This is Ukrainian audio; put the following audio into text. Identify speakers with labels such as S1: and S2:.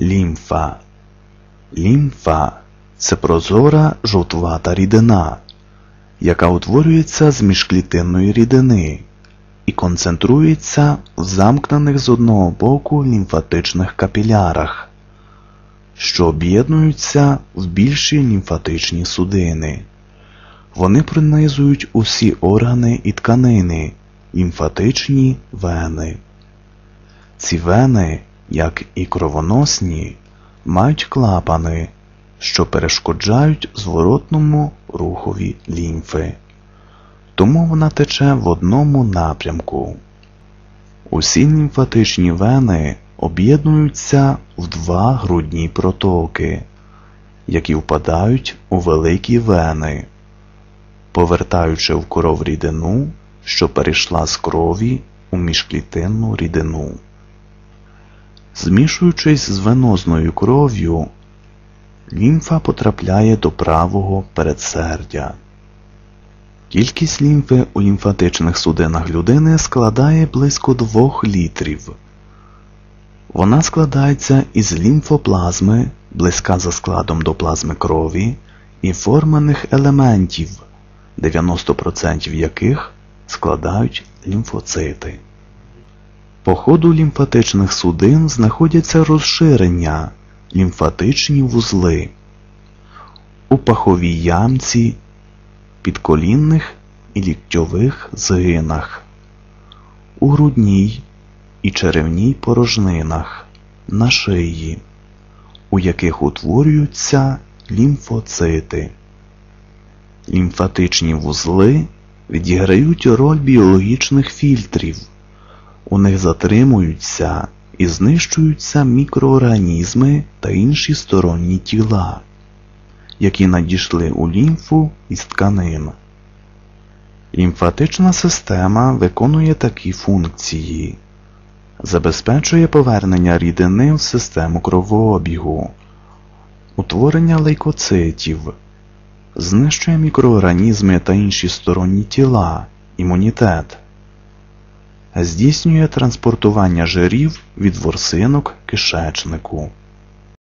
S1: Лімфа. Лімфа це прозора жовтувата рідина, яка утворюється з міжклітинної рідини і концентрується в замкнених з одного боку лімфатичних капілярах, що об'єднуються в більші лімфатичні судини. Вони пронизують усі органи і тканини, лімфатичні вени. Ці вени, як і кровоносні, мають клапани, що перешкоджають зворотному рухові лімфи. Тому вона тече в одному напрямку. Усі лімфатичні вени об'єднуються в два грудні протоки, які впадають у великі вени, повертаючи в кров рідину, що перейшла з крові у міжклітинну рідину. Змішуючись з венозною кров'ю, лімфа потрапляє до правого передсердя. Кількість лімфи у лімфатичних судинах людини складає близько 2 літрів. Вона складається із лімфоплазми, близька за складом до плазми крові, і форманих елементів, 90% яких складають лімфоцити. По ходу лімфатичних судин знаходяться розширення, лімфатичні вузли. У паховій ямці, підколінних і ліктьових згинах, у грудній і черевній порожнинах, на шиї, у яких утворюються лімфоцити. Лімфатичні вузли відіграють роль біологічних фільтрів. У них затримуються і знищуються мікроорганізми та інші сторонні тіла, які надійшли у лімфу із тканин. Лімфатична система виконує такі функції, забезпечує повернення рідини в систему кровообігу, утворення лейкоцитів, знищує мікроорганізми та інші сторонні тіла, імунітет здійснює транспортування жирів від ворсинок кишечнику.